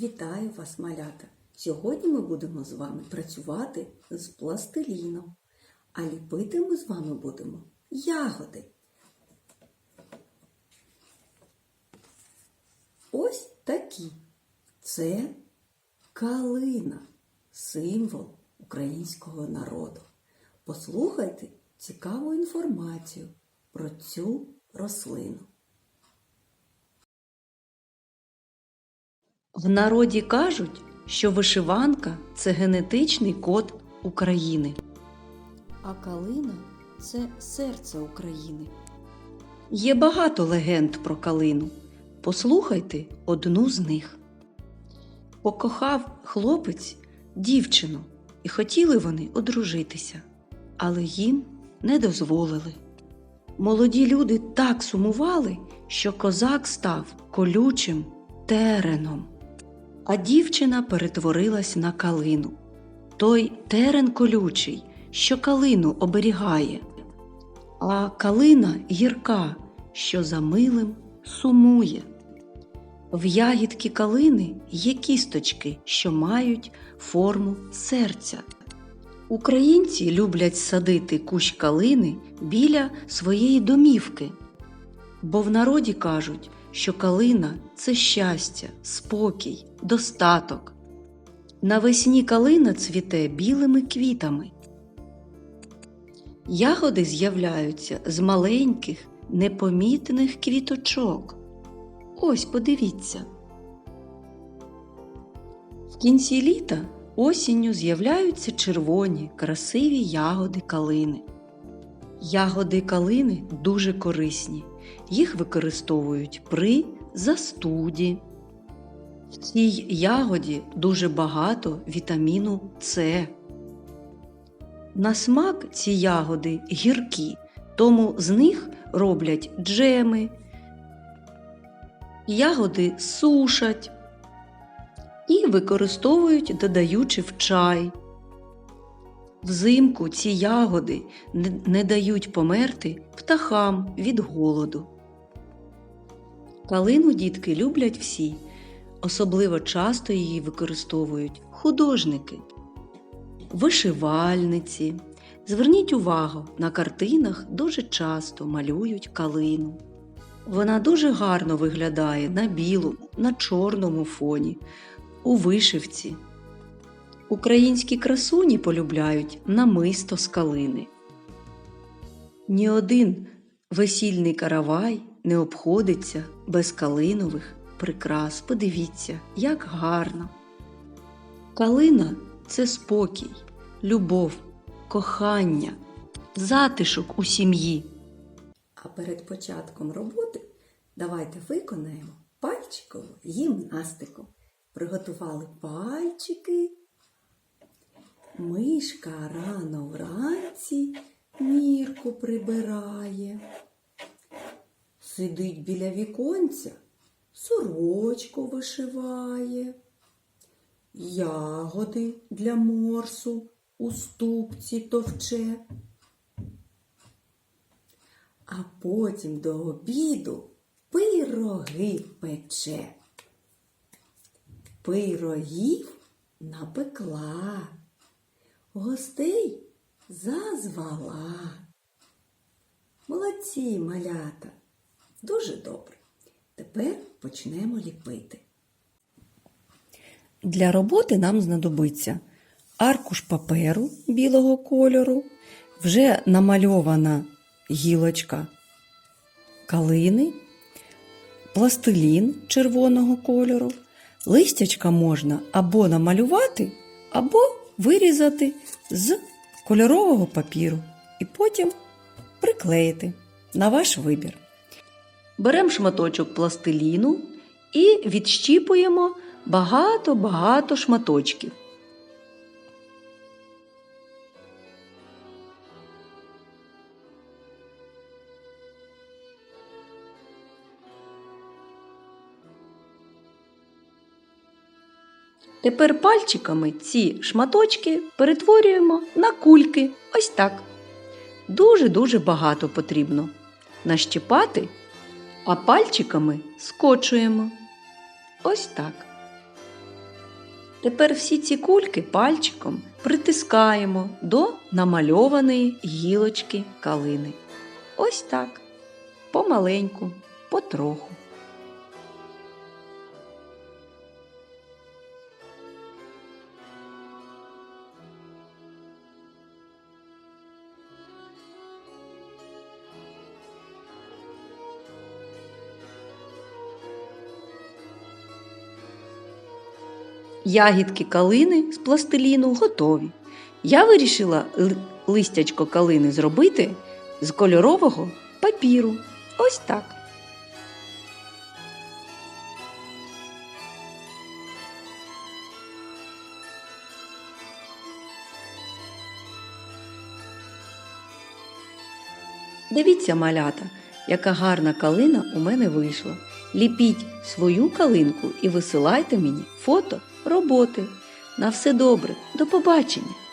Вітаю вас, малята! Сьогодні ми будемо з вами працювати з пластиліном, а ліпити ми з вами будемо ягоди. Ось такі. Це калина, символ українського народу. Послухайте цікаву інформацію про цю рослину. В народі кажуть, що вишиванка це генетичний код України. А калина це серце України. Є багато легенд про калину. Послухайте одну з них. Покохав хлопець дівчину, і хотіли вони одружитися, але їм не дозволили. Молоді люди так сумували, що козак став колючим тереном, а дівчина перетворилась на калину. Той терен колючий, що калину оберігає, а калина гірка, що за милим сумує. В ягідки калини є кісточки, що мають форму серця. Українці люблять садити кущ калини біля своєї домівки, бо в народі кажуть, що калина це щастя, спокій, достаток. Навесні калина цвіте білими квітами. Ягоди з'являються з маленьких, непомітних квіточок. Ось подивіться. В кінці літа осінню з'являються червоні, красиві ягоди калини. Ягоди калини дуже корисні. Їх використовують при застуді. В цій ягоді дуже багато вітаміну С. На смак ці ягоди гіркі, тому з них роблять джеми, ягоди сушать і використовують, додаючи в чай. Взимку ці ягоди не, дають померти птахам від голоду. Калину дітки люблять всі, особливо часто її використовують художники, вишивальниці. Зверніть увагу, на картинах дуже часто малюють калину. Вона дуже гарно виглядає на білому, на чорному фоні, у вишивці. Українські красуні полюбляють намисто з калини. Ні один весільний каравай не обходиться без калинових прикрас. Подивіться, як гарно. Калина це спокій, любов, кохання, затишок у сім'ї. А перед початком роботи давайте виконаємо пальчикову гімнастику. Приготували пальчики. Мишка рано вранці мірку прибирає. Сидить біля віконця, сорочку вишиває. Ягоди для морсу у ступці товче. А потім до обіду пироги пече. Пирогів напекла, гостей зазвала. Молодці малята, дуже добре. Тепер почнемо ліпити. Для роботи нам знадобиться аркуш паперу білого кольору, вже намальована гілочка калини, пластилін червоного кольору. Листячка можна або намалювати, або вирізати з кольорового папіру і потім приклеїти на ваш вибір. Беремо шматочок пластиліну і відщіпуємо багато-багато шматочків. Тепер пальчиками ці шматочки перетворюємо на кульки. Ось так. Дуже-дуже багато потрібно. Нащипати, а пальчиками скочуємо. Ось так. Тепер всі ці кульки пальчиком притискаємо до намальованої гілочки калини. Ось так. Помаленьку, потроху. Ягідки калини з пластиліну готові. Я вирішила листячко калини зробити з кольорового папіру. Ось так. Дивіться, малята, яка гарна калина у мене вийшла. Ліпіть свою калинку і висилайте мені фото роботи. На все добре, до побачення!